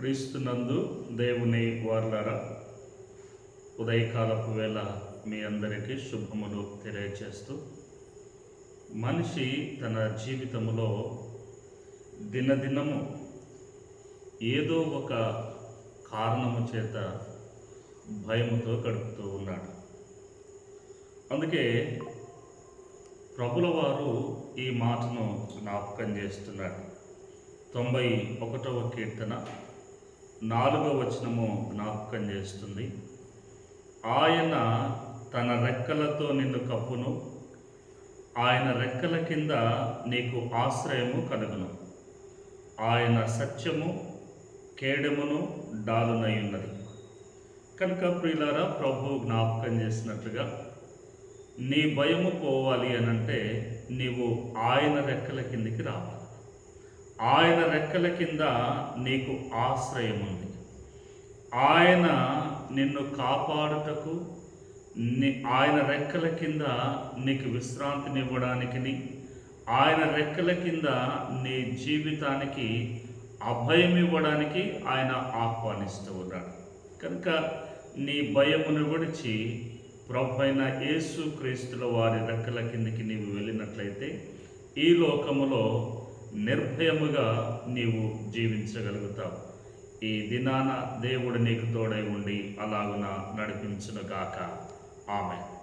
క్రీస్తునందు దేవుని వార్లరా ఉదయకాలపు వేళ మీ అందరికీ శుభములు తెలియజేస్తూ మనిషి తన జీవితంలో దినదినము ఏదో ఒక కారణము చేత భయముతో గడుపుతూ ఉన్నాడు. అందుకే ప్రభుల వారు ఈ మాటను జ్ఞాపకం చేస్తున్నాడు తొంభై ఒకటవ కీర్తన నాలుగో వచనము జ్ఞాపకం చేస్తుంది. ఆయన తన రెక్కలతో నిన్ను కప్పును. ఆయన రెక్కల కింద నీకు ఆశ్రయము కలుగును. ఆయన సత్యము కేడమును డాలునై ఉన్నది. కనుక ప్రియులారా ప్రభు జ్ఞాపకం చేసినట్లుగా నీ భయము పోవాలి అనంటే నీవు ఆయన రెక్కల కిందికి రావాలి. ఆయన రెక్కల కింద నీకు ఆశ్రయం ఉంది ఆయన నిన్ను కాపాడుటకు ఆయన రెక్కల కింద నీకు విశ్రాంతినివ్వడానికి ఆయన రెక్కల కింద నీ జీవితానికి అభయం ఇవ్వడానికి ఆయన ఆహ్వానిస్తూ ఉన్నాడు కనుక నీ భయమును విడిచి ప్రభు అయిన యేసు క్రీస్తుల వారి రెక్కల కిందికి నీవు వెళ్ళినట్లయితే ఈ లోకములో నిర్భయముగా నీవు జీవించగలుగుతావు. ఈ దినాన దేవుడు నీకు తోడై ఉండి అలాగున నడిపించునుగాక. ఆమె